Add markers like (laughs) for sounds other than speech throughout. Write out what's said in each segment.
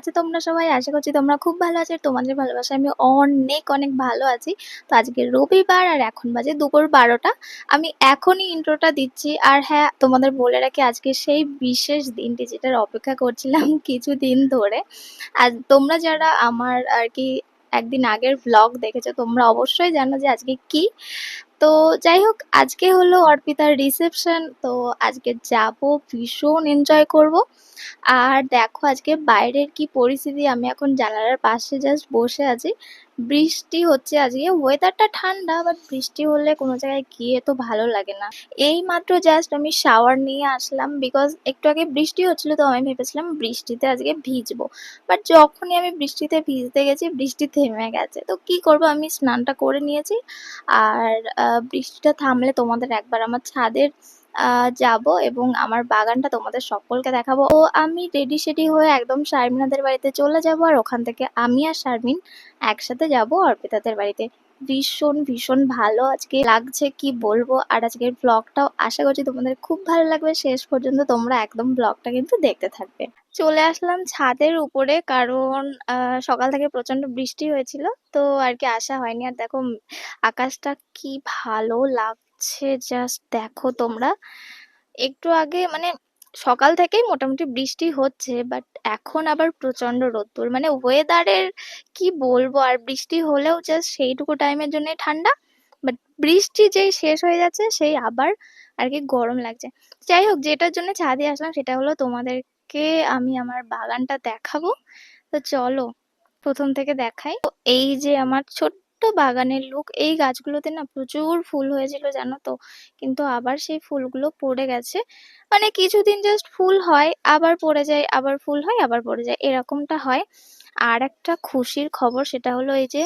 আছো তোমরা সবাই? আশা করছি তোমরা খুব ভালো আছো। তোমাদের ভালোবাসায় আমি অনেক, অনেক ভালো আছি। তো আজকে রবিবার আর এখন বাজে দুপুর ১২টা। আমি এখনই ইন্ট্রোটা দিচ্ছি। আর হ্যাঁ, তোমাদের বলে রাখি আজকে সেই বিশেষ দিনটি যেটার অপেক্ষা করছিলাম (laughs) কিছুদিন ধরে। আর তোমরা যারা আমার আর কি একদিন আগের ব্লগ দেখেছ তোমরা অবশ্যই জানো যে আজকে কি। তো যাই হোক, আজকে হলো অর্পিতার রিসেপশন। তো আজকে যাব, ভীষণ এনজয় করব। আর দেখো আজকে বাইরের কি পরিস্থিতি, আমি এখন জানালার পাশে জাস্ট বসে আছি। বৃষ্টি হচ্ছে আজকে ওয়েদারটা ঠান্ডা বাট বৃষ্টি হলে কোনো জায়গায় গিয়ে তো ভালো লাগে না। এইমাত্র জাস্ট আমি শাওয়ার নিয়ে আসলাম বিকজ একটু আগে বৃষ্টি হচ্ছিল তো আমি ভেবেছিলাম বৃষ্টিতে আজকে ভিজবো। বাট যখনই আমি বৃষ্টিতে ভিজতে গেছি, বৃষ্টি থেমে গেছে। তো কি করব আমি স্নানটা করে নিয়েছি। আর বৃষ্টিটা থামলে তোমাদের একবার আমার ছাদের যাব এবং আমার বাগানটা তোমাদের সকলকে দেখাবো। ও আমি রেডি সেডি হয়ে একদম শারমিনাদের বাড়িতে চলে যাব আর ওখান থেকে আমি আর শারমিন একসাথে যাব অর্পিতাদের বাড়িতে। ভীষণ, ভীষণ ভালো আজকে লাগছে কি বলব। আর আজকের ব্লগটাও আশা করছি তোমাদের খুব ভালো লাগবে। শেষ পর্যন্ত তোমরা একদম ব্লগটা কিন্তু দেখতে থাকবে। চলে আসলাম ছাদের উপরে কারণ সকাল থেকে প্রচণ্ড বৃষ্টি হয়েছিল। তো আর কি আসা হয়নি। আর দেখো, আকাশটা কি ভালো লাগছে জাস্ট দেখো তোমরা। একটু আগে মানে সকাল থেকেই মোটামুটি বৃষ্টি হচ্ছে বাট এখন আবার প্রচণ্ড রোদ্দুর। মানে ওয়েদারের কি বলব, আর বৃষ্টি হলেও জাস্ট সেইটুকু টাইমের জন্যই ঠান্ডা। বাট বৃষ্টি যেই শেষ হয়ে যাচ্ছে, সেই আবার আর কি গরম লাগছে। যাই হোক, যেটার জন্য ছাদে আসলাম, সেটা হলো তোমাদেরকে আমি আমার বাগানটা দেখাবো। তো চলো প্রথম থেকে দেখাই। এই যে আমার ছোট্ট বাগানের লুক। এই গাছগুলোতে না প্রচুর ফুল হয়েছিল জানো তো? কিন্তু আবার সেই ফুলগুলো পড়ে গেছে। মানে কিছুদিন জাস্ট ফুল হয়, আবার পড়ে যায়, আবার ফুল হয়, আবার পড়ে যায়। এরকমটা হয়। আর একটা খুশির খবর সেটা হলো এই যে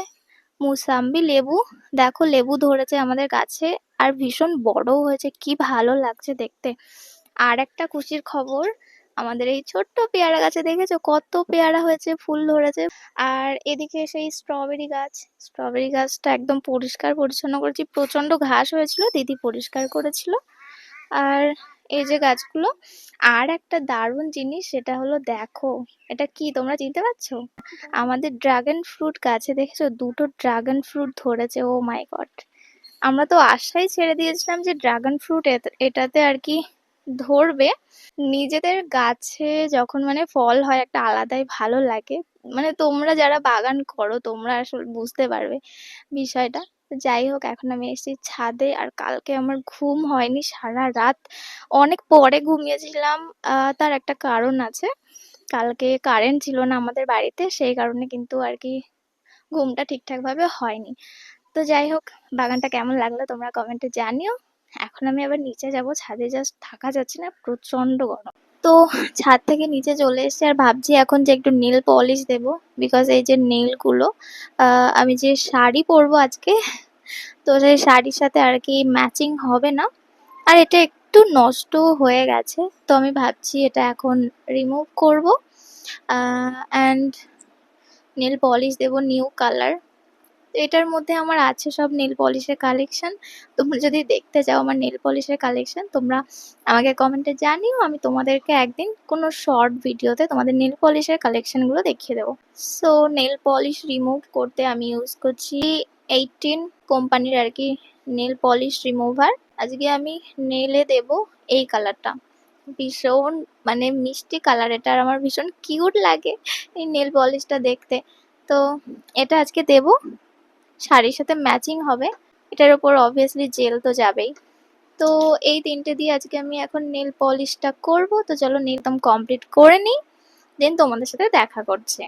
মুসাম্বি লেবু। দেখো লেবু ধরেছে আমাদের গাছে আর ভীষণ বড়ও হয়েছে। কি ভালো লাগছে দেখতে। আর একটা খুশির খবর আমাদের এই ছোট্ট পেয়ারা গাছে দেখেছ কত পেয়ারা হয়েছে, ফুল ধরেছে। আর এদিকে সেই স্ট্রবেরি গাছ। স্ট্রবেরি গাছটা একদম পরিষ্কার পরিচ্ছন্ন করেছি। প্রচণ্ড ঘাস হয়েছিল দিদি পরিষ্কার করেছিল। আর এই যে গাছগুলো। আর একটা দারুণ জিনিস সেটা হলো দেখো এটা কি তোমরা চিনতে পারছ? আমাদের ড্রাগন ফ্রুট গাছে দেখেছ দুটো ড্রাগন ফ্রুট ধরেছে। Oh my god! আমরা তো আশাই ছেড়ে দিয়েছিলাম যে ড্রাগন ফ্রুট এটাতে আরকি ধরবে। নিজেদের গাছে যখন মানে ফল হয় একটা আলাদাই ভালো লাগে। মানে তোমরা যারা বাগান করো, তোমরা আসলে বুঝতে পারবে বিষয়টা। যাই হোক, এখন আমি এসেছি ছাদে আর কালকে আমার ঘুম হয়নি সারারাত। অনেক পরে ঘুমিয়েছিলাম। তার একটা কারণ আছে। কালকে কারেন্ট ছিল না আমাদের বাড়িতে, সেই কারণে কিন্তু আর কি ঘুমটা ঠিকঠাকভাবে হয়নি। তো যাই হোক, বাগানটা কেমন লাগল তোমরা কমেন্টে জানিও। এখন আমি আবার নিচে যাব, ছাদে জাস্ট থাকা যাচ্ছে না প্রচণ্ড গরম। তো ছাদ থেকে নিচে চলে এসেছি আর ভাবছি এখন যে একটু নেল পলিশ দেবো। বিকজ এই যে নেইলগুলো আ আমি যে শাড়ি পরবো আজকে, তো সেই শাড়ির সাথে আর কি ম্যাচিং হবে না। আর এটা একটু নষ্ট হয়ে গেছে। তো আমি ভাবছি এটা এখন রিমুভ করব। অ্যান্ড নেল পলিশ দেবো নিউ কালার। তো এটার মধ্যে আমার আছে সব নেল পলিশের কালেকশন। তোমরা যদি দেখতে চাও আমার নেল পলিশের কালেকশন তোমরা আমাকে কমেন্টে জানিও। আমি তোমাদেরকে একদিন কোনো শর্ট ভিডিওতে তোমাদের নেল পলিশের কালেকশনগুলো দেখিয়ে দেবো। সো নেল পলিশ রিমুভ করতে আমি ইউজ করছি 18 কোম্পানির আর কি নেল পলিশ রিমুভার। আজকে আমি নেলে দেবো এই কালারটা। ভীষণ মানে মিষ্টি কালার এটা আর আমার ভীষণ কিউট লাগে এই নেল পলিশটা দেখতে। তো, এটা আজকে দেবো। শাড়ির সাথে ম্যাচিং হবে। এটার উপর অবভিয়াসলি জেল তো যাবেই। তো এই ৩ টে দিয়ে আজকে আমি এখন নেল পলিশটা করব। তো চলো একদম কমপ্লিট করে নিই। দেন তোমাদের সাথে দেখা করছে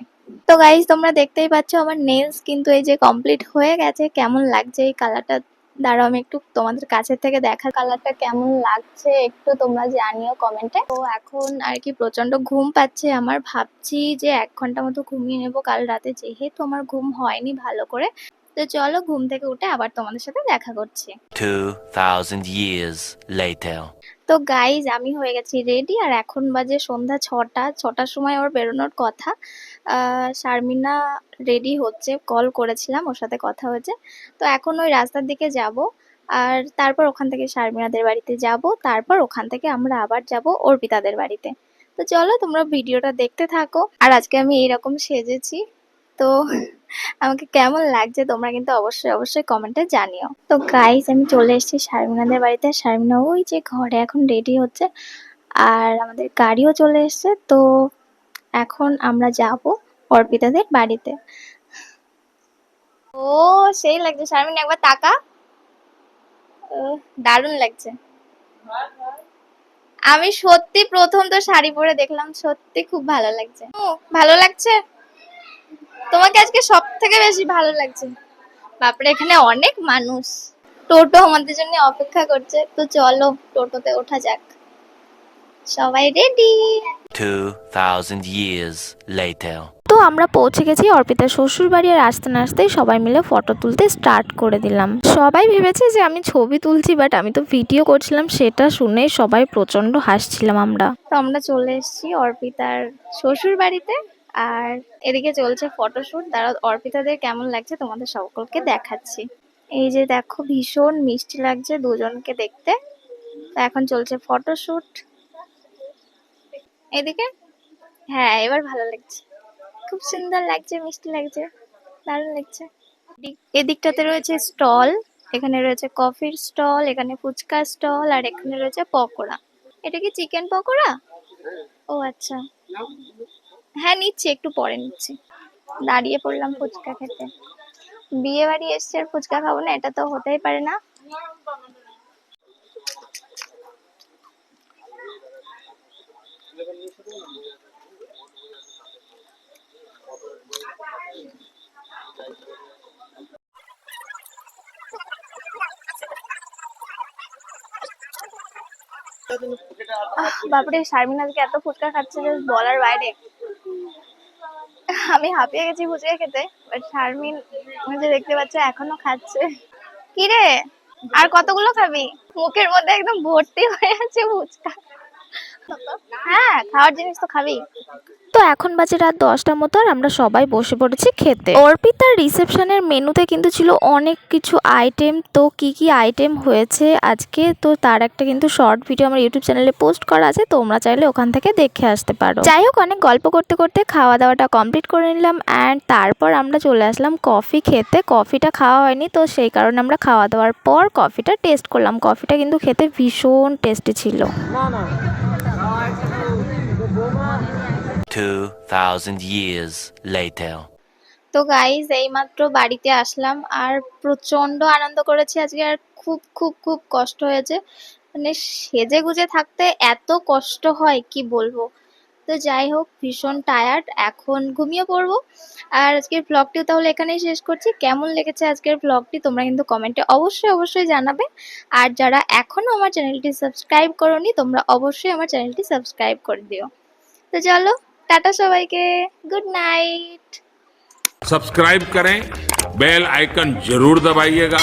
তো গাইস তোমরা দেখতেই পাচ্ছ আমার নেইলস কিন্তু এই যে কমপ্লিট হয়ে গেছে। কেমন লাগছে এই কালারটা দাঁড়াও, আমি একটু তোমাদের কাছের থেকে দেখা কালারটা কেমন লাগছে একটু তোমরা জানিও কমেন্টে। তো এখন আর কি প্রচণ্ড ঘুম পাচ্ছে আমার। ভাবছি যে এক ঘণ্টা মতো ঘুমিয়ে নেব কাল রাতে যেহেতু আমার ঘুম হয়নি ভালো করে। তো চলো ঘুম থেকে উঠে আবার তোমাদের সাথে দেখা করছি। 2000 years later. তো গাইজ আমি হয়ে গেছি রেডি আর এখন বাজে সন্ধ্যা ৬টা। ৬টার সময় ওর বেরোনোর কথা। শারমিনা রেডি হচ্ছে। কল করেছিলাম ওর সাথে কথা হয়েছে। তো এখন ওই রাস্তার দিকে যাব। আর তারপর ওখান থেকে শারমিনাদের বাড়িতে যাব। তারপর ওখান থেকে আমরা আবার যাব অর্পিতাদের বাড়িতে। তো চলো তোমরা ভিডিওটা দেখতে থাকো আর আজকে আমি এরকম সেজেছি তো আমাকে কেমন লাগছে তোমরা কিন্তু অবশ্যই অবশ্যই কমেন্টে জানিও। তো গাইস আমি চলে এসেছি শারমিনাদের বাড়িতে। শারমিনা ওই যে ঘরে এখন রেডি হচ্ছে আর আমাদের গাড়িও চলে এসেছে। তো এখন আমরা যাব অর্পিতাদের বাড়িতে। ও, সেই লাগছে। শারমিন, একবার তাকা। দারুণ লাগছে। আমি সত্যি প্রথম তো শাড়ি পরে দেখলাম। সত্যি খুব ভালো লাগছে। ভালো লাগছে? তোমাকে আজকে সব থেকে বেশি ভালো লাগছে? বাপরে এখানে অনেক মানুষ। টোটো আমাদের জন্য অপেক্ষা করছে। তো চলো টোটোতে ওঠা যাক। সবাই রেডি 2,000 years later. তো আমরা পৌঁছে গেছি অর্পিতার শ্বশুর বাড়ি আর আসতে না আসতেই সবাই মিলে ফটো তুলতে স্টার্ট করে দিলাম। সবাই ভেবেছে যে আমি ছবি তুলছি বাট আমি তো ভিডিও করছিলাম সেটা শুনে সবাই প্রচণ্ড হাসছিলাম আমরা। তো আমরা চলে এসেছি অর্পিতার শ্বশুর বাড়িতে আর এদিকে চলছে ফটোশুট। তারা অর্পিতাদের কেমন লাগছে তোমাদের সকলকে দেখাচ্ছি। এই যে দেখো, ভীষণ মিষ্টি লাগছে দুজনকে দেখতে। তো এখন চলছে ফটোশুট। এদিকে? হ্যাঁ এবার ভালো লাগছে। খুব সুন্দর লাগছে, মিষ্টি লাগছে, দারুণ লাগছে। এদিকটাতে রয়েছে স্টল, এখানে রয়েছে কফির স্টল, এখানে ফুচকা স্টল, আর এখানে রয়েছে পকোড়া। এটা কি চিকেন পকোড়া? ও আচ্ছা। হ্যাঁ নিচ্ছি, একটু পরে নিচ্ছি। দাঁড়িয়ে পড়লাম ফুচকা খেতে। বিয়ে বাড়ি এসছে আর ফুচকা খাব না, এটা তো হতেই পারে না। বাপরে, শারমিন আজকে এত ফুচকা খাচ্ছে যে বলার বাইরে। আমি হাঁপিয়ে গেছি ফুচকা খেতে বাট শারমিন যে দেখতে পাচ্ছ এখনও খাচ্ছে। কিরে? আর কতগুলো খাবি? মুখের মধ্যে একদম ভর্তি হয়ে আছে ফুচকা। হ্যাঁ খাওয়ার জিনিস তো খাবি। তো এখন বাজে রাত দশটার মতো আর আমরা সবাই বসে পড়েছি খেতে। অর্পিতার রিসেপশনের মেনুতে কিন্তু ছিল অনেক কিছু আইটেম। তো কি কি আইটেম হয়েছে আজকে? তো তার একটা কিন্তু শর্ট ভিডিও আমার ইউটিউব চ্যানেলে পোস্ট করা আছে তোমরা চাইলে ওখান থেকে দেখে আসতে পারো। যাই হোক অনেক গল্প করতে করতে খাওয়া দাওয়াটা কমপ্লিট করে নিলাম অ্যান্ড তারপর আমরা চলে আসলাম কফি খেতে। কফিটা খাওয়া হয়নি তো সেই কারণে আমরা খাওয়া দাওয়ার পর কফিটা টেস্ট করলাম। কফিটা কিন্তু খেতে ভীষণ টেস্টি ছিল। 2,000 years later. তো গাইজ এইমাত্র বাড়িতে আসলাম আর প্রচণ্ড আনন্দ করেছি। আজকে আর খুব খুব খুব কষ্ট হয়েছে। মানে সেজে গুজে থাকতে এত কষ্ট হয় কি বলব? তো যাই হোক ভীষণ টায়ার্ড এখন ঘুমিয়ে পড়ব। আর আজকের ব্লগটিও তাহলে এখানেই শেষ করছি। কেমন লেগেছে আজকের ব্লগটি তোমরা কিন্তু কমেন্টে অবশ্যই অবশ্যই জানাবে। আর যারা এখনও আমার চ্যানেলটি সাবস্ক্রাইব করোনি তোমরা অবশ্যই আমার চ্যানেলটি সাবস্ক্রাইব করে দিও। তো চলো টাটা সবাইকে গুড নাইট सब्सक्राइब करें बेल आइकन जरूर दबाइएगा